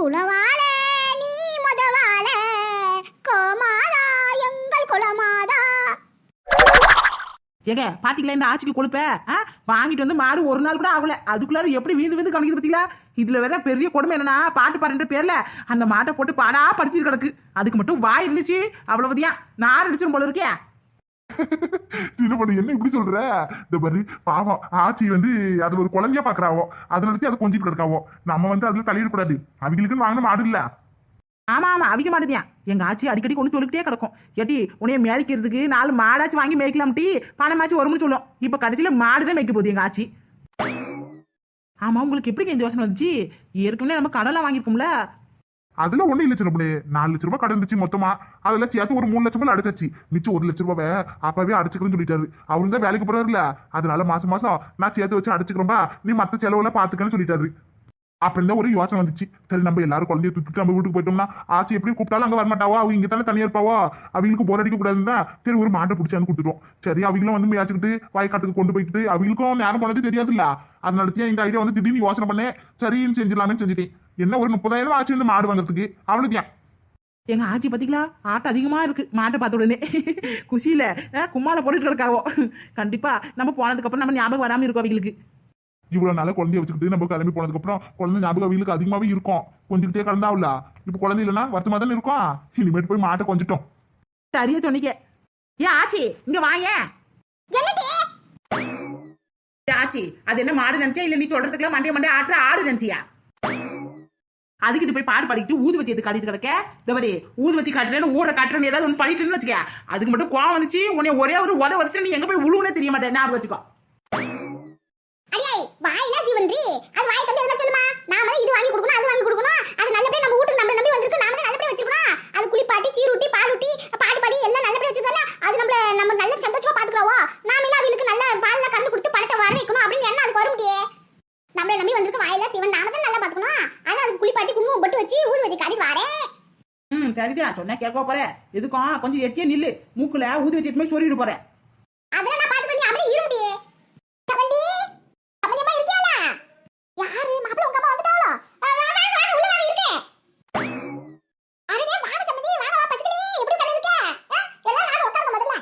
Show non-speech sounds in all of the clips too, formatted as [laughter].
குலவாள நீ முதவாள. கோமாதா எங்கள் குலமாதா. ஏங்க பாத்தீங்களா இந்த ஆட்சிக்கு கொழுப்ப? ஆ? வாங்கிட்டு வந்து மாடு ஒரு நாள் கூட ஆகல. அதுக்குள்ளார எப்படி வீந்து வீந்து கவனிக்குது பாத்தீங்களா? இதுல வேற பெரிய கொடுமை என்னன்னா பாட்டு பாருன்ற பேர்ல அந்த மாட்டை போட்டு பாடா படிச்சிட்டு கிடக்கு. அதுக்கு மட்டும் வாய் இருந்துச்சு அவ்வளவுதியா நார் அடிச்சிடும் போல இருக்கேன் சின்ன என்ன இப்படி சொல்ற? இந்த பாரு பாவம் ஆச்சி வந்து அது ஒரு குழந்தையா பாக்குறாவோ. அதனால அதை கொஞ்சிட்டு கிடக்காவோ. நம்ம வந்து அதுல தலையிடக்கூடாது அவங்களுக்குன்னு வாங்கின மாடு இல்ல. ஆமா ஆமா அவிக்க மாட்டேதியா. எங்க ஆச்சி அடிக்கடி கொண்டு சொல்லிக்கிட்டே கிடக்கும். ஏட்டி உன்னைய மேய்க்கிறதுக்கு நாலு மாடாச்சும் வாங்கி மேய்க்கலாம்ட்டி பணமாச்சும் வரும்னு சொல்லும். இப்ப கடைசியில மாடு தான் மேய்க்க போகுது எங்க ஆச்சி. ஆமா உங்களுக்கு எப்படி இந்த யோசனை வந்துச்சு? ஏற்கனவே நம்ம கடலை வாங்கியிருக்கோம்ல. அதுல ஒண்ணு இல்ல சின்ன நாலு லட்ச ரூபாய் கடன் இருந்துச்சு மொத்தமா. அதுல சேர்த்து ஒரு மூணு லட்சம் ரூபாய் அடைச்சாச்சு. மிச்சம் ஒரு லட்ச ரூபாவை அப்பவே அடைச்சுக்கிறேன்னு சொல்லிட்டாரு. அவரு தான் வேலைக்கு போறாருல அதனால மாசம் மாசம் நான் சேர்த்து வச்சு அடைச்சுக்கிறோம்பா நீ மத்த செலவுல பாத்துக்கன்னு சொல்லிட்டாரு. அப்ப இருந்தா ஒரு யோசனை வந்துச்சு. சரி நம்ம எல்லாரும் குழந்தைய தூக்கிட்டு நம்ம வீட்டுக்கு போயிட்டோம்னா ஆச்சு எப்படி கூப்பிட்டாலும் அங்க வரமாட்டாவோ? அவங்க இங்க தானே தனியா இருப்பாவோ? அவங்களுக்கு போர் அடிக்க கூடாதுன்னா சரி ஒரு மாட்டை பிடிச்சாந்து கொடுத்துட்டோம். சரி அவங்களும் வந்து மேய்ச்சிக்கிட்டு வாய்க்காட்டுக்கு கொண்டு போயிட்டு அவங்களுக்கும் நேரம் போனது தெரியாதுல்ல. அதனால தான் இந்த ஐடியா வந்து திடீர்னு யோசனை பண்ணேன். சரின்னு செஞ்சிடலாம்னு செஞ்சுட்டேன். என்ன ஒரு முப்பதாயிரம் ஆச்சு இந்த மாடு வாங்குறதுக்கு? அவ்வளவுதான் எங்க ஆச்சி பாத்தீங்களா? ஆட்டம் அதிகமா இருக்கு. மாட்டை பார்த்த உடனே. குஷியில கும்மால போட்டுட்டு இருக்காவோ. கண்டிப்பா நம்ம போனதுக்கு அப்புறம் நம்ம ஞாபகம் வராம இருக்கும் அவங்களுக்கு. இவ்வளவு நாளா குழந்தைய வச்சுக்கிட்டு நம்ம கிளம்பி போனதுக்கு அப்புறம் குழந்தை ஞாபகம் அவங்களுக்கு அதிகமாவே இருக்கும். கொஞ்சிக்கிட்டே கலந்தாவுல இப்ப குழந்தை இல்லைன்னா வருத்தமா தானே இருக்கும் இனிமேட்டு போய் மாட்டை கொஞ்சிட்டோம். சரியா சொன்னீங்க. ஏன் ஆச்சி இங்க வாயேன் ஆச்சி அது என்ன மாடு நினைச்சா? இல்ல நீ சொல்றதுக்குலாம் மண்டே மண்டே ஆட்டுற ஆடு நினைச்சியா? அதுக்கிட்டு போய் பாடு பாடிக்கிட்டு ஊதுவத்தி எது காட்டிட்டு கிடக்க. இந்த மாதிரி ஊதுவத்தி காட்டுறேன்னு ஊரை காட்டுறேன்னு ஏதாவது ஒன்று பண்ணிட்டுன்னு வச்சுக்க. அதுக்கு மட்டும் கோவம் வந்துச்சு. உன்னை ஒரே ஒரு உத வச்சு நீ எங்க போய் உழுவுனே தெரிய மாட்டேன். ஞாபகம் வச்சுக்கோ. அடியே வாயில சீவன்றி? அது வாய் தந்து எதுனா சொல்லுமா? நாம இது வாங்கி கொடுக்கணும் அது வாங்கி கொடுக்கணும். அது நல்லபடியா நம்ம வீட்டுக்கு நம்ம நம்பி வந்திருக்கு. நாம தான் நல்லபடியா வச்சிருக்கணும் அது குளிப்பாட்டி சீருட்டி பாலூட்டி பாட்டு பாடி எல்லாம் நல்லபடியா வச்சிருந்தானே அது நம்மள நம்ம நல்ல சந்தோஷமா பாத்துக்கிறோவோ நாம எல்லாம் அவங்களுக்கு நல்ல பால்ல கலந்து கொடுத்து பழத்தை வர வைக்கணும் அப்படின்னு என்ன அதுக்கு வர முடியே நம்மள நம்பி வந்திருக்கு வாயில சிவன் நாம தான் நல்லா பாத்துக்கணும் அது அதுக்கு குளிப்பாட்டி குங்குமம் பட்டு வச்சு ஊதுவத்தி காட்டிட்டு வரேன் ம் சரிதான் சொன்னா கேட்க போறேன் எதுக்கும் கொஞ்சம் எட்டியே நில்லு. மூக்குல ஊதுவத்தி எடுத்து போய் சொல்லிட்டு போறேன் அதெல்லாம் நான் பாத்து பண்ணி அப்படியே இருக்கியாளா? யாரு? மாப்பிள்ள உங்க அம்மா வா வா வா உள்ள இருக்கேன். வா பச்சைக்கிளி எப்படி கடை இருக்க? எல்லாரும் முதல்ல.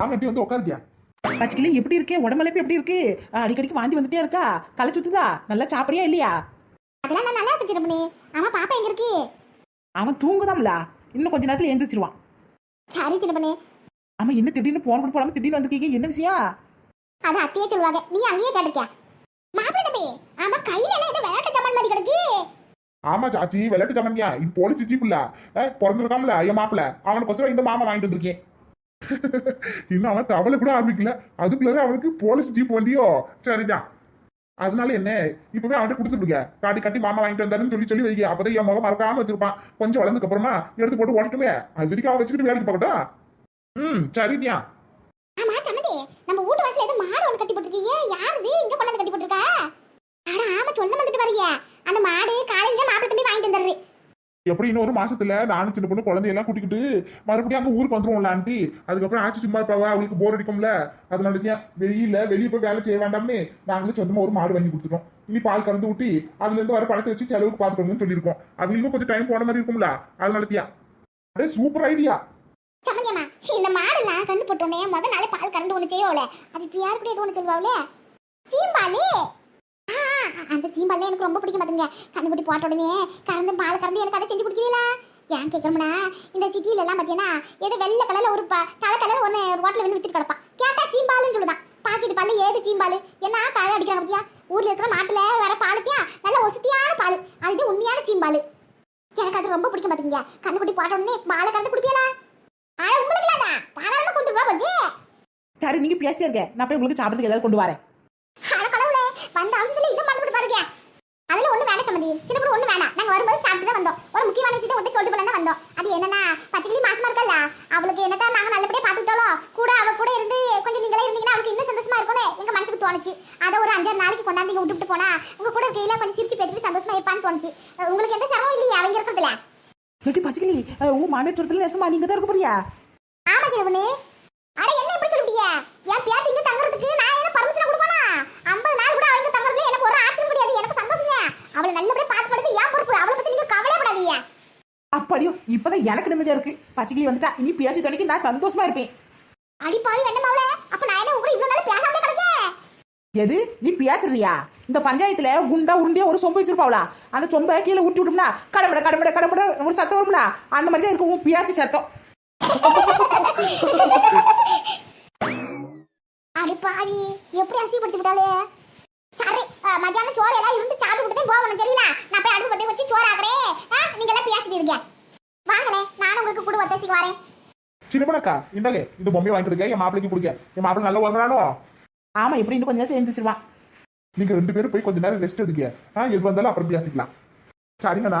எப்படி வந்து உட்காருக்கியா? பச்சைக்கிளி எப்படி இருக்கு? உடம்புலப்பு எப்படி இருக்கு? அடிக்கடிக்கு வாந்தி வந்துட்டே இருக்கா? தலை சுத்துதா? நல்லா சாப்பிடுறியா இல்லையா? அதெல்லாம் நான் நல்லா இருக்கு சின்னமணி ஆமா பாப்பா எங்க இருக்கு? அவன் தூங்குதாம்ல. இன்னும் கொஞ்ச நேரத்துல எந்திரிச்சிருவான் சரி சின்னமணி ஆமா என்ன திடீர்னு போன கூட போடாம திடீர்னு வந்திருக்கீங்க? என்ன விஷயம்? அத அத்தையே சொல்லுவாங்க. நீ அங்கேயே கேட்டுக்க மாப்பிள்ள தம்பி ஆமா கையில எல்லாம் ஏதோ விளையாட்டு ஜாமான் மாதிரி கிடக்கு. ஆமா சாச்சி விளையாட்டு சமன்யா இது போலீஸ் ஜீப் இல்ல. பிறந்திருக்காமல என் மாப்பிள அவனுக்கொசரம் இந்த மாமா வாங்கிட்டு வந்திருக்கேன். [laughs] இன்னும் அவன் தவளை கூட ஆரம்பிக்கல. அதுக்குள்ள அவனுக்கு போலீஸ் ஜீப் வண்டியோ? சரிதான். அதனால என்ன? இப்பவே அவன்கிட்ட கொடுத்துருங்க காட்டி காட்டி மாமா வாங்கிட்டு வந்தாருன்னு சொல்லி சொல்லி வைக்க அப்பதான் என் முகம் மறக்காம வச்சிருப்பான். கொஞ்சம் வளர்ந்துக்கு அப்புறமா எடுத்து போட்டு ஓட்டட்டுமே. அது வரைக்கும் அவன் வச்சுக்கிட்டு வேலைக்கு போகட்டும். ம் சரிதான் ஆமா சம்மந்தி நம்ம வீட்டு வாசல்ல ஏதோ மாடு ஒன்று கட்டி போட்டுருக்கீங்க. யாருது? இங்க கொண்டாந்து கட்டி போட்டுருக்கா? அட ஆமா சொல்ல வந்துட்டு வரீங்க அந்த மாடு காலையில மாப்பிள்ளை தம்பி வாங்கிட்டு வந்துடுறேன் எப்படி இன்னும் ஒரு மாசத்துல நானும் சின்ன பொண்ணு குழந்தையெல்லாம் கூட்டிக்கிட்டு மறுபடியும் அங்க ஊருக்கு வந்துருவோம்ல ஆண்டி. அதுக்கப்புறம் ஆச்சு சும்மா இருப்பாவா அவங்களுக்கு போர் அடிக்கும்ல. அதனால வெளியில வெளியே போய் வேலை செய்ய வேண்டாம்னு நாங்களும் சொந்தமா ஒரு மாடு வாங்கி கொடுத்துட்டோம். இனி பால் கறந்து ஊட்டி அதுல இருந்து வர பணத்தை வச்சு செலவுக்கு பார்த்துக்கணும்னு சொல்லியிருக்கோம். அவங்களுக்கும் கொஞ்சம் டைம் போன மாதிரி இருக்கும்ல அதனால தான். அடே சூப்பர் ஐடியா சம்மந்தியம்மா இந்த மாடெல்லாம் கண்டு போட்டோன்னே முத நாளே பால் கறந்து ஒன்று செய்வோம்ல அது இப்போ யாருக்கு கூட ஒன்று சொல்லுவாங்களே சீம்பாலே அந்த சீம்பால் எனக்கு ரொம்ப பிடிக்கும் பாத்துங்க கண்ணுக்குட்டி போட்ட உடனே கறந்து பால் கறந்து எனக்கு அதை செஞ்சு குடிக்கிறீங்களா? ஏன் கேட்குறோம்னா இந்த சிட்டில எல்லாம் பார்த்தீங்கன்னா ஏதோ வெள்ளை கலர்ல ஒரு கலர் கலர் ஒன்று ரோட்டில் வந்து வித்துட்டு கிடப்பான். கேட்டா சீம்பாலுன்னு சொல்லுதான். பாக்கெட் பால் ஏது சீம்பால்? என்ன கதை அடிக்கிறாங்க பார்த்தியா ஊர்ல இருக்கிற மாட்டுல வர பாலுத்தியா நல்ல ஒசத்தியான பால். அது உண்மையான சீம்பால். எனக்கு அது ரொம்ப பிடிக்கும் பாத்துங்க கண்ணுக்குட்டி போட்ட உடனே பாலை கறந்து குடிப்பீங்களா? ஆனா உங்களுக்கு இல்லாதா? தாராளமா கொண்டு வா கொஞ்சம் சரி நீங்க பேசிட்டே இருக்க நான் போய் உங்களுக்கு சாப்பிட்றதுக்கு ஏதாவது கொண்டு வரேன். வந்த அவசரத்துல இதை மறந்துட்டு பாருங்க அதுல சம்மந்தி சின்ன பொண்ணு ஒண்ணு வேணாம். நாங்க வரும்போது சாப்பிட்டு தான் வந்தோம். ஒரு முக்கியமான விஷயத்தை ஒட்டி சொல்லிட்டு போல தான் வந்தோம். அது என்னன்னா பச்சைக்கிளி மாசமா இருக்கல்ல அவளுக்கு என்னதான் நாங்க நல்லபடியா பாத்துக்கிட்டோம் கூட அவ கூட இருந்து கொஞ்சம் நீங்களே இருந்தீங்கன்னா அவளுக்கு இன்னும் சந்தோஷமா இருக்கும்னு எங்க மனசுக்கு தோணுச்சு. அதை ஒரு அஞ்சாறு நாளைக்கு கொண்டாந்து இங்க விட்டுட்டு போனா உங்க கூட இருக்கையில கொஞ்சம் சிரிச்சு பேசிட்டு சந்தோஷமா இருப்பான்னு தோணுச்சு. உங்களுக்கு எந்த சிரமம் இல்லையா அவங்க இருக்கிறதுல? எப்படி பச்சைக்கிளி உங்க மாமியார் சொல்றதுல நெசமா நீங்க தான் இருக்க போறியா? ஆமா பொண்ணு அட என்ன இப்படி சொல்லிட்டீங்க என் பேத்தி இங்க தங்குறதுக்கு நான் என்ன பர்மிஷன் கொடுப்பானா ஐம்பது நாள் கூட அவங்க தங்குறதுல எனக்கு ஒரு ஆச்சரியம் கிடையாது எனக்கு சந்தோஷங்க அவளை நல்லபடியா பாத்து படுத்து ஏன் பொறுப்பு? அவளை பத்தி நீங்க கவலை எனக்கு நிம்மதியா இருக்கு. பச்சைக்கிளி வந்துட்டா இனி பேச்சு துணைக்கு நான் சந்தோஷமா இருப்பேன். அடிப்பாவி வெண்ணமாவள அப்ப நான் என்ன உங்க இவ்வளவு நாள் பேசாமலே எது? நீ பேசுறியா? இந்த பஞ்சாயத்துல குண்டா உருண்டியா ஒரு சொம்பு வச்சிருப்பாவளா அந்த சொம்பை கீழே ஊட்டி விட்டோம்னா கடம்பட கடம்பட கடம்பட ஒரு சத்தம் வரும்ல அந்த மாதிரி தான் இருக்கும் உன் பியாச்சு சத்தம். அடிப்பாவி எப்படி அசிப்படுத்தி விட்டாலே மத்தியானம் சோறு எல்லாம் இருந்து சாப்பிட்டு விட்டு போகணும் சரிங்களா? நான் போய் அடுப்பு பத்தி வச்சு சோறு ஆக்குறேன் ஆ, நீங்க எல்லாம் பேசிட்டு இருக்கீங்க. வாங்களே நானும் உங்களுக்கு கூட ஒத்தசிக்கு வரேன். சின்னப்பனக்கா இந்தாலே இந்த பொம்மையை வாங்கிட்டு என் மாப்பிளைக்கு பிடிக்க என் மாப்பிள்ளை நல்லா வாங்குறானோ ஆமா இப்படி இன்னும் கொஞ்ச நேரத்தில் எழுந்திரிச்சிருவான் நீங்க ரெண்டு பேரும் போய் கொஞ்ச நேரம் ரெஸ்ட் எடுக்க ஆ எது வந்தாலும் அப்புறம் பேசிக்கலாம். சரிங்கண்ணா.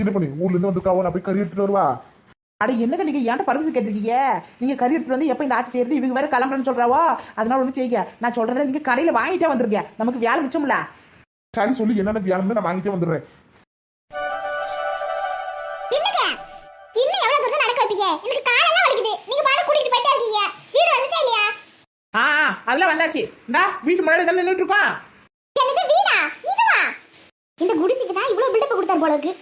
சின்ன பண்ணி ஊர்ல இருந்து வந்துருக்காவோ? நான் போய் கறி எடுத்துட்டு வருவா? அட என்னங்க நீங்க ஏன்ட்ட பர்மிஷன் கேட்டிருக்கீங்க? நீங்க கறி எடுத்துட்டு வந்து எப்போ இந்த ஆட்சி செய்யறது? இவங்க வேற கிளம்புறேன்னு சொல்றாவோ? அதனால ஒன்றும் செய்யுங்க. நான் சொல்றதை நீங்க கடையில வாங்கிட்டே வந்திருக்கேன் நமக்கு வேலை மிச்சம்ல. சரி சொல்லி என்னென்ன வியாழம்னு நான் வாங்கிட்டே வந்துடுறேன். அதெல்லாம் வந்தாச்சு. இந்தா வீட்டு முன்னாடி தான் நின்றுட்டு இருக்கோம். என்னது வீடா? இதுவா? இந்த குடிசைக்கு தான் இவ்வளவு பில்டப் கொடுத்தாரு போல இருக்கு.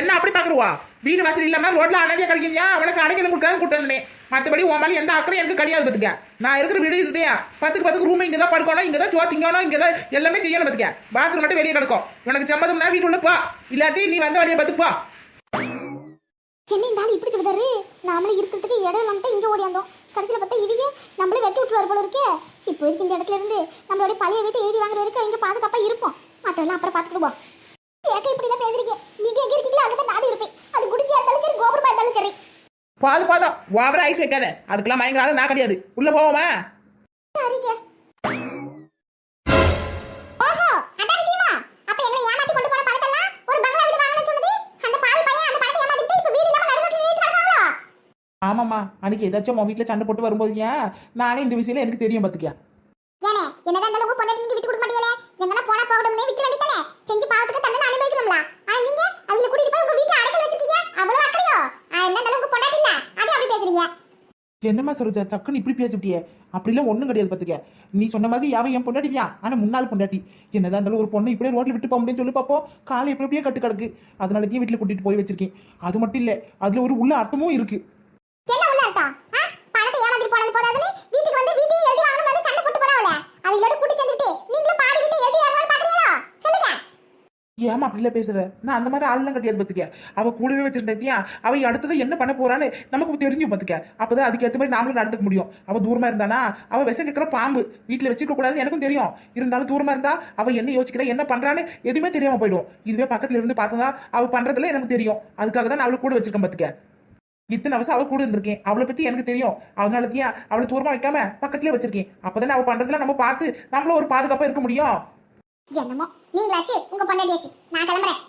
என்ன அப்படி பாக்குருவா வீடு வசதி இல்லாம ரோட்ல அணைக்க கிடைக்கீங்க. அவனுக்கு அடைக்கணும் கொடுக்காது கூட்டு வந்தேன். மற்றபடி உன் மேலே எந்த அக்கறையும் எனக்கு கிடையாது பார்த்துக்க நான் இருக்கிற வீடு இதுதையா பத்துக்கு பத்துக்கு ரூம் இங்கே தான் படுக்கணும் இங்கே தான் சோ திங்கணும் இங்கே தான் எல்லாமே செய்யணும் பார்த்துக்க பாத்ரூம் மட்டும் வெளியே கிடக்கும். உனக்கு சம்மதம்னா வீட்டு போ. இல்லாட்டி நீ வந்த வெளியே பார்த்து என்ன இந்த ஆள் இப்படி சொல்லுதாரு நாமளே இருக்கிறதுக்கு இடம் இல்லாம இங்கே ஓடியாந்தோம். கடைசியில் பார்த்தா இவங்க நம்மளே வெட்டி விட்டுருவார் போல இருக்கே. இப்போ இருக்கு இந்த இடத்துல இருந்து நம்மளுடைய பழைய வீட்டை எழுதி வாங்குற வரைக்கும் இங்கே பாதுகாப்பாக இருப்போம். மற்றெல்லாம் அப்புறம் பார்த்துக்கிடுவோம். ஏக்க இப்படி எல்லாம் பேசுறீங்க? நீங்க எங்க இருக்கீங்களோ அங்கதான் நாடு இருப்பேன். அது குடிசையா இருந்தாலும் சரி கோபுரமா இருந்தாலும் சரி. போதும் போதும் ஓவர ஐஸ் வைக்காத. அதுக்கெல்லாம் பயங்கர நான் கிடையாது. உள்ள போவோமா? சரிங்க. ஓஹோ அதான் சீமா. அப்ப எங்களை ஏமாத்தி கொண்டு போன பணத்தெல்லாம் ஒரு பங்களா வீடு வாங்கணும்னு சொன்னது? அந்த பையன் அந்த பணத்தை ஏமாத்திட்டு இப்ப வீடு இல்லாம நின்னுட்டு ஆமாம்மா அன்னைக்கு ஏதாச்சும் உன் வீட்டில் சண்டை போட்டு வரும்போது ஏன்? நானே இந்த விஷயம் எனக்கு தெரியும் பார்த்துக்க ஏனே என்னதான் இருந்தாலும் உங்க பொண்டாட்டி நீங்க விட்டு கொடுக்க மாட்டீங்களே? போனா போகட்டும்னே விட்டு வேண்டியதானே செஞ்சு பாவத்துக்கு தண்டனை அனுபவிக்கணும்ல ஆனா நீங்க அவங்கள கூட்டிட்டு போய் உங்க வீட்டுல அடைக்கல வச்சிருக்கீங்க அவ்வளவு அக்கறையோ ஆ, என்ன இருந்தாலும் உங்க பொண்டாட்டி இல்ல அது அப்படி பேசுறீங்க என்னம்மா சரோஜா சக்குன்னு இப்படி பேசிவிட்டியே அப்படிலாம் ஒன்றும் கிடையாது பார்த்துக்க நீ சொன்ன மாதிரி யாவை என் பொண்டாட்டியா ஆனால் முன்னாள் பொண்டாட்டி. என்னதான் இருந்தாலும் ஒரு பொண்ணு இப்படியே ரோட்டில் விட்டு போக முடியும்னு சொல்லி பார்ப்போம் காலை எப்படி எப்படியே கட்டு கிடக்கு. அதனால தான் வீட்டில் கூட்டிட்டு போய் வச்சிருக்கேன். அது மட்டும் இல்லை அதில் ஒரு உள்ள அர்த்தமும் இருக்கு என்ன உள்ள அர்த்தம் ஆ? பணத்தை ஏமாத்திட்டு போனது போதாதுன்னு வீட்டுக்கு வந்து வீட்டையும் எழுதி வாங்கணும் வந்து சண்டை போட்டு போறாவல அவங்களோட கூட்டி சேர்ந்துட்டு நீங்களும் பாதி வீட்டை எழுதி வாங்கணும்னு பாக்குறீங்களா சொல்லுங்க ஏமா அப்படிலாம் பேசுற? நான் அந்த மாதிரி ஆள்லாம் கிடையாது பார்த்துக்க அவ கூடவே வச்சிருந்தேன் அவ அடுத்தது என்ன பண்ண போறான்னு நமக்கு தெரிஞ்சு பார்த்துக்க அப்பதான் அதுக்கேற்ற மாதிரி நாமளும் நடந்துக்க முடியும். அவ தூரமா இருந்தானா? அவ விஷம் கேட்கிற பாம்பு. வீட்டுல வச்சுக்க கூடாதுன்னு எனக்கும் தெரியும். இருந்தாலும் தூரமா இருந்தா அவ என்ன யோசிக்கிறா என்ன பண்றான்னு எதுவுமே தெரியாம போயிடும். இதுவே பக்கத்துல இருந்து பார்த்தா அவ பண்றதுல எனக்கு தெரியும். அதுக்காக தான் நான் அவளை கூட வச்சிருக்கேன் பார்த்துக்க இத்தனை வருஷம் அவ கூட இருந்திருக்கேன். அவளை பத்தி எனக்கு தெரியும். அதனால தான் அவளை தூரமா வைக்காம பக்கத்துலயே வச்சிருக்கேன். அப்பதான் அவ பண்றதுல நம்ம பார்த்து நம்மளும் ஒரு பாதுகாப்பா இருக்க முடியும். என்னமோ? நீங்களாச்சு உங்க பொண்டாட்டியாச்சு. நான் கிளம்புறேன்.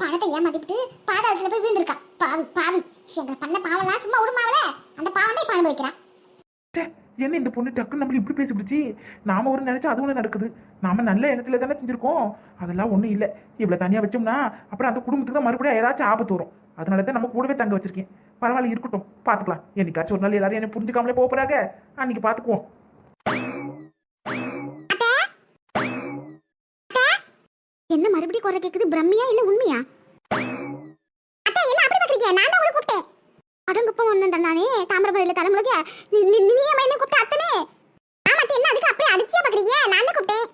பணத்தை ஏமாத்திட்டு பாதாளத்துல போய் விழுந்திருக்கா? பாவி பாவி. எங்க பண்ண பாவம்லாம் சும்மா விடுமாவல? அந்த பாவம் தான் இப்ப வைக்கிறான் என்ன இந்த பொண்ணு டக்குன்னு நம்மள இப்படி பேசிடுச்சு நாம ஒரு நினைச்சா அது ஒண்ணு நடக்குது. நாம நல்ல எண்ணத்துல தானே செஞ்சிருக்கோம். அதெல்லாம் ஒண்ணும் இல்ல. இவ்வளவு தனியா வச்சோம்னா அப்புறம் அந்த குடும்பத்துக்கு தான் மறுபடியும் ஏதாச்சும் ஆபத்து வரும். அதனால தான் நம்ம கூடவே தங்க வச்சிருக்கேன். பரவாயில்ல இருக்கட்டும். பாத்துக்கலாம். என்னைக்காச்சும் ஒரு நாள் எல்லாரும் என்ன புரிஞ்சுக்காமலே போக போறாங்க. அன்னைக்கு பாத்துக்குவோம். குறை கேக்குது பிரம்மியா இல்ல உண்மையா? அத்தா என்ன அப்படி பாக்குறீங்க? நான் தான் உங்களை கூப்பிட்டேன். அடங்குப்ப ஒண்ணு தண்ணானே தாமிரபரணியில தலைமுறைக்க நீ நீ நீ என்ன கூப்பிட்ட அத்தனே? ஆமா அத்தை, என்ன அதுக்கு அப்படியே அடிச்சே பாக்குறீங்க? நான் தான் கூப்பிட்டேன்.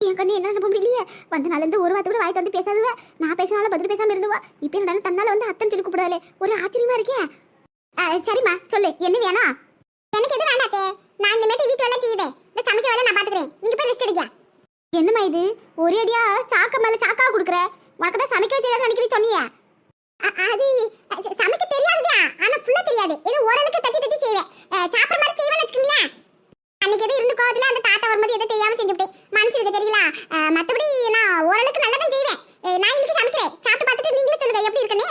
என் கண்ணு என்ன நம்ப முடியலையே? வந்த நாள் இருந்து ஒரு வார்த்தை கூட வாய் வந்து பேசாதுவ. நான் பேசினாலும் பதில் பேசாம இருந்துவா. இப்போ என்ன தன்னால வந்து அத்தன் சொல்லி கூப்பிடாதே. ஒரு ஆச்சரியமா இருக்கே. ஆ, சரிம்மா சொல்லு. என்ன வேணும்? எனக்கு எது வேண்டாத்தே நான் இந்த மாதிரி வீட்டு வேலை செய்யுதேன் இந்த சமைக்க வேலை நான் பாத்துக்கிறேன். நீங்க போய் ரெஸ்ட் எடுக்க என்னம்மா இது? ஒரே அடியா சாக்க மேல சாக்கா குடுக்குற? உனக்கு தான் சமைக்க தெரியாது நினைக்கிறீ சொன்னியே? அது சமைக்க தெரியாதுயா ஆனா ஃபுல்லா தெரியாது. ஏதோ ஓரளவுக்கு தட்டி தட்டி செய்வேன். அஹ், மாதிரி செய்வேன்னு வச்சுக்கோங்களேன் அன்னைக்கு எதுவும் இருந்து கோவத்துல அந்த தாத்தா வரும்போது எதுவும் தெரியாம செஞ்சுவிட்டேன் மனுஷனுக்கு சரிங்களா? மத்தபடி நான் ஓரளவுக்கு நல்லா தான் செய்வேன் அஹ், நான் இன்னைக்கு சமைக்கிறேன் சாப்பிட்டு பார்த்துட்டு நீங்களே சொல்லுங்க எப்படி இருக்குன்னு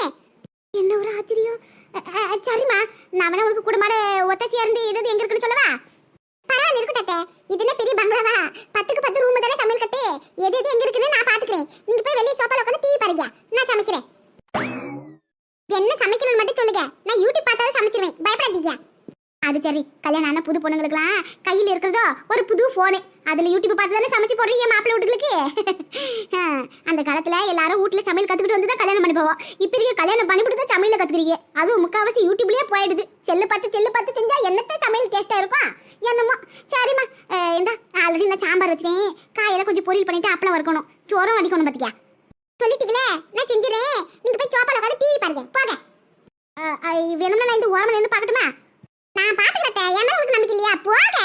என்ன ஒரு ஆச்சரியம் அஹ், அஹ், சரிம்மா நான் வேணா உனக்கு குடும்பமான ஒத்தசியா இருந்து எது எங்க இருக்குன்னு சொல்லவா பரவாயில்ல இருக்கட்டும் அத்தை. இது என்ன பெரிய பங்களாவா பத்துக்கு பத்து ரூம் தானே சமையல் கட்டு எது எது எங்க இருக்குன்னு நான் பாத்துக்கிறேன் நீங்க போய் வெளியே சோஃபால உட்காந்து டிவி பாருங்க நான் சமைக்கிறேன் என்ன சமைக்கணும்னு மட்டும் சொல்லுங்க நான் யூடியூப் பார்த்தாலும் சமைச்சிருவேன். பயப்படாதீங்க. அது சரி. கல்யாணம் ஆன புது பொண்ணுங்களுக்குலாம் கையில் இருக்கிறதோ ஒரு புது ஃபோனு அதில் யூடியூப் பார்த்து தானே சமைச்சு போடுறீங்க மாப்பிள்ளை வீட்டுகளுக்கு? [laughs] அந்த காலத்தில் எல்லாரும் வீட்டில் சமையல் கற்றுக்கிட்டு வந்து தான் கல்யாணம் பண்ணி போவோம் இப்போ இருக்க கல்யாணம் பண்ணிவிட்டு தான் சமையல கற்றுக்கிறீங்க அதுவும் முக்கால்வாசி யூடியூப்லேயே போயிடுது. செல்லு பார்த்து செல்லு பார்த்து செஞ்சா என்னத்த சமையல் டேஸ்ட்டாக இருக்கும்? என்னமோ. சரிம்மா. இந்த ஆல்ரெடி நான் சாம்பார் வச்சுட்டேன். காயெல்லாம் கொஞ்சம் பொரியல் பண்ணிட்டு அப்பளம் வறுக்கணும். சோறும் அடிக்கணும் பார்த்தியா சொல்லிட்டீங்களே நான் செஞ்சுறேன் நீங்க போய் சோப்பாவில் உட்காந்து டிவி பாருங்க. போங்க. வேணும்னா நான் இந்த ஓரமா நின்று பார்க்கட்டுமா? நான் பார்த்துக்கிறேன் என் மேல உங்களுக்கு நம்பிக்கை இல்லையா? போங்க.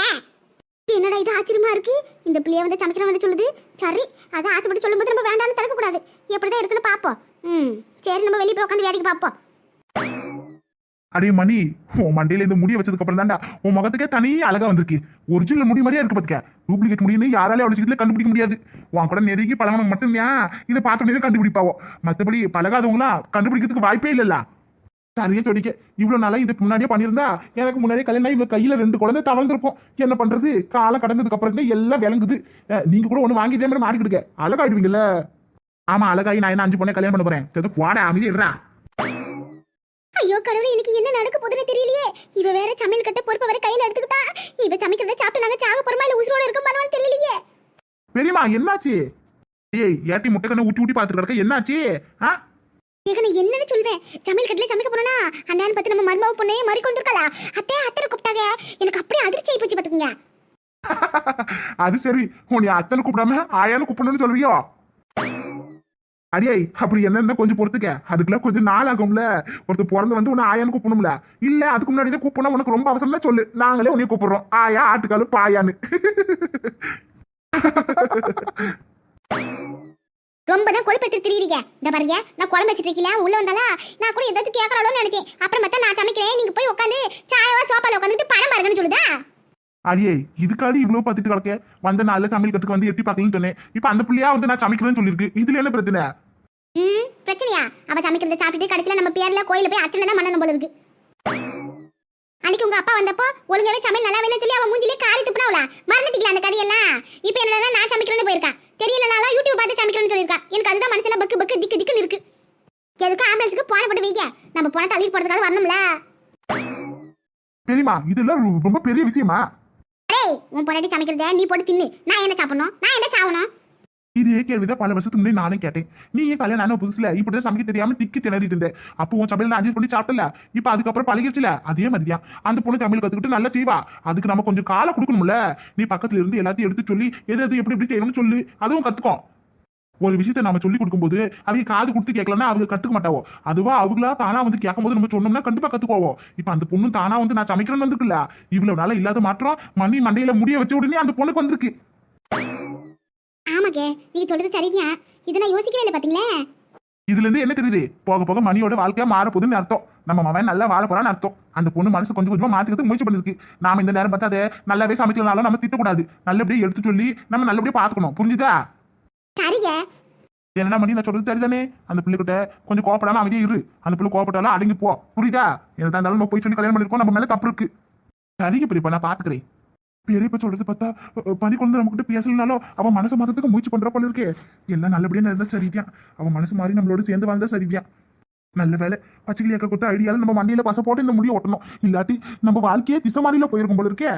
என்னடா இது ஆச்சரியமா இருக்கு? இந்த பிள்ளைய வந்து சமைக்கிறேன் வந்து சொல்லுது. சரி அதை ஆசைப்பட்டு சொல்லும்போது நம்ம வேண்டாம்னு தடுக்க கூடாது எப்படிதான் இருக்குன்னு பார்ப்போம். ம் சரி நம்ம வெளியே போய் உட்காந்து வேடிக்கை பார்ப்போம். அடே மணி உன் மண்டையில இந்த முடிய வச்சதுக்கு அப்புறம் தான்டா உன் முகத்துக்கே தனி அழகா வந்திருக்கு. ஒரிஜினல் முடி மாதிரியா இருக்கு பாத்துக்க. டூப்ளிகேட் முடியுன்னு யாராலே அவ்வளவு சீக்கிரத்துல கண்டுபிடிக்க முடியாது. உன் கூட நெருங்கி பழகணும் மட்டும்தான் இதை பார்த்த உடனே கண்டுபிடிப்பாவோ. மத்தபடி பழகாதவங்களாம் கண்டுபிடிக்கிறதுக்கு வாய்ப்பே இல்லைல்ல. சரியா சொல்லிக்க இவ்வளவு நாளா இதுக்கு முன்னாடியே பண்ணியிருந்தா எனக்கு முன்னாடியே கல்யாணம் ஆகி இவ கையில ரெண்டு குழந்தை தவழ்ந்திருக்கும். என்ன பண்றது? காலம் கடந்ததுக்கு அப்புறம் தான் எல்லாம் விளங்குது. நீங்க கூட ஒண்ணு வாங்கிட்டே மாதிரி மாட்டிக்கிடுங்க அழகாயிடுவீங்கல்ல? ஆமா அழகாயி நான் என்ன அஞ்சு பொண்ணை கல்யாணம் பண்ண போறேன்? ஏதோ குவாட அமைதி இருடா. ஐயோ கடவுளே இன்னைக்கு என்ன நடக்க போகுதுன்னு தெரியலையே. இவ வேற சமையல் கட்ட பொறுப்பை வேற கையில எடுத்துக்கிட்டா. இவ சமைக்கிறத சாப்பிட்டு நாங்க சாக போறோமா இல்ல உசுரோட இருக்க மாட்டோம்னு தெரியலையே. பெரியம்மா என்னாச்சு? ஏய் ஏட்டி முட்டை கண்ணு ஊட்டி ஊட்டி பார்த்துட்டு கிடக்க என்னாச்சு? ஆ? ஏக நான் என்னன்னு சொல்வேன். சமையல் கட்டில சமைக்க போறோம்னா அண்ணான்னு பார்த்து நம்ம மருமாவை பொண்ணே மாறி கொண்டிருக்கலா அத்தை அத்தை கூப்பிட்டாங்க. எனக்கு அப்படியே அதிர்ச்சி ஆகி போச்சு பாத்துக்கங்க [laughs] அது சரி. உன்னை அத்தனை கூப்பிடாம ஆயான்னு கூப்பிடணும்னு சொல்றியோ? அரியாய் அப்படி என்ன கொஞ்சம் பொறுத்துக்க. அதுக்குள்ள கொஞ்சம் நாள் ஆகும்ல. ஒருத்தர் பிறந்து வந்து உன்னை ஆயான்னு கூப்பிடணும்ல. இல்ல அதுக்கு முன்னாடி கூப்பிடணும் உனக்கு ரொம்ப அவசரம்னா சொல்லு. நாங்களே உன்னை கூப்பிடுறோம். ஆயா ஆட்டுக்காலு பாயான்னு. [laughs] ரொம்ப தான் கொழுப்பெடுத்து திரியுறீங்க. இந்த பாருங்க நான் குழம்பு வச்சிட்டு இருக்கல உள்ள வந்தாலா நான் கூட ஏதாச்சும் கேட்கறாளோன்னு நினைச்சேன். அப்புறம் பார்த்தா நான் சமைக்கிறேன் நீங்க போய் உட்காந்து சாயவா சோப்பால உட்காந்துட்டு படம் பாருங்கன்னு சொல்லுதா? அடியே இதுக்காடி இவ்வளவு பார்த்துட்டு கிடக்க? வந்த நாள்ல தமிழ் கட்டுக்கு வந்து எட்டி பார்க்கலன்னு சொன்னேன். இப்ப அந்த பிள்ளையா வந்து நான் சமைக்கிறேன்னு சொல்லியிருக்கு. இதுல என்ன பிரச்சனை? ம் பிரச்சனையா? அவ சமைக்கிறத சாப்பிட்டுட்டு கடைசியில நம்ம பேர்ல கோயில போய் அர்ச்சனை தான் பண்ணணும் போல இருக்கு. அன்னைக்கு உங்க அப்பா வந்தப்போ ஒழுங்காவே சமையல் நல்லா வேலை சொல்லி அவன் மூஞ்சிலே காரி துப்புனாவல மறந்துட்டீங்களா அந்த கதையெல்லாம்? இப்போ என்னடா நான் சமைக்கிறேன்னு போயிருக்கா? தெரியலனாலும் யூடியூப் பார்த்து சமைக்கிறேன்னு சொல்லியிருக்கா. எனக்கு அதுதான் மனசுல பக்கு பக்கு திக்கு திக்குன்னு இருக்கு. எதுக்கு ஆம்புலன்ஸுக்கு போன போட்டு வைக்க? நம்ம போன தள்ளிட்டு போறதுக்காக வரணும்ல? தெரியுமா இதெல்லாம் ரொம்ப பெரிய விஷயமா? உன் பொண்டாட்டி சமைக்கிறத நீ போட்டு தின்னு. நான் என்ன சாப்பிடணும்? நான் என்ன சாவணும்? இதே கேள்விதான் பல வருஷத்துக்கு முன்னாடி நானும் கேட்டேன். நீ ஏன் கல்யாணம் ஆன புதுசுல? இப்படிதான் சமைக்க தெரியாம திக்கி திணறிட்டு இருந்தேன் அப்போ உன் சமையல் அஞ்சு பண்ணி சாப்பிட்டல இப்ப அதுக்கப்புறம் பழகிடுச்சுல அதே மாதிரியா? அந்த பொண்ணு தமிழ் கத்துக்கிட்டு நல்லா செய்வா. அதுக்கு நம்ம கொஞ்சம் காலை கொடுக்கணும்ல? நீ பக்கத்துல இருந்து எல்லாத்தையும் எடுத்து சொல்லி எது எது எப்படி எப்படி செய்யணும்னு சொல்லு. அதுவும் கத்துக்கும் ஒரு விஷயத்த நம்ம சொல்லி கொடுக்கும்போது அவங்க காது கொடுத்து கேட்கலன்னா அவங்க கத்துக்க மாட்டாவோ? அதுவா அவங்களா தானா வந்து கேட்கும்போது நம்ம சொன்னோம்னா கண்டிப்பா கத்துக்குவோம் இப்ப அந்த பொண்ணு தானா வந்து நான் சமைக்கிறேன்னு வந்துருக்குல்ல? இவ்வளவு நாள இல்லாத மாற்றம் மணி மண்டையில முடிய வச்ச உடனே அந்த பொண்ணுக்கு வந்திருக்கு. ஆமாக்கே நீங்க சொல்றது சரிதான். இதை நான் யோசிக்கவே இல்லை பாத்தீங்களே? இதுல இருந்து என்ன தெரியுது போக போக மணியோட வாழ்க்கையா மாற போகுதுன்னு அர்த்தம். நம்ம மகன் நல்லா வாழ போறான்னு அர்த்தம். அந்த பொண்ணு மனசு கொஞ்சம் கொஞ்சமா மாத்திக்கிறதுக்கு முயற்சி பண்ணிருக்கு. நாம இந்த நேரம் பார்த்தா அதை நல்லாவே சமைக்கலனாலும் நம்ம திட்டக்கூடாது. நல்லபடியா எடுத்து சொல்லி நம்ம நல்லபடியா பாத்துக்கணும். புரிஞ்சுதா? சரிங்க. என்னடா மணி நான் சொல்றது சரிதானே? அந்த பிள்ளைகிட்ட கொஞ்சம் கோபப்படாம அமைதியே இரு. அந்த பிள்ளை கோபப்பட்டாலும் அடங்கி போ. புரியுதா? எனக்கு இருந்தாலும் நம்ம போய் சொல்லி கல்யாணம் பண்ணிருக்கோம். நம்ம மேல தப்பு இருக்கு. சரிங்க பெரியப்பா நான் பாத்துக்கிறேன். பெரிய சொல்றது பார்த்தா பனி குழந்தை நம்ம கிட்ட பேசலனாலும் அவன் மனசு மாத்தத்துக்கு முயற்சி பண்ற போல இருக்கே. எல்லாம் நல்லபடியா நடந்தா சரிதான் அவன் மனசு மாறி நம்மளோட சேர்ந்து வாழ்ந்தா சரிதான் நல்ல வேலை. பச்சைக்கிளி அக்கா கொடுத்த ஐடியால நம்ம மண்டியில பச போட்டு இந்த முடிய ஓட்டணும் இல்லாட்டி நம்ம வாழ்க்கையே திசை மாறியில போயிருக்கும் போல இருக்கே.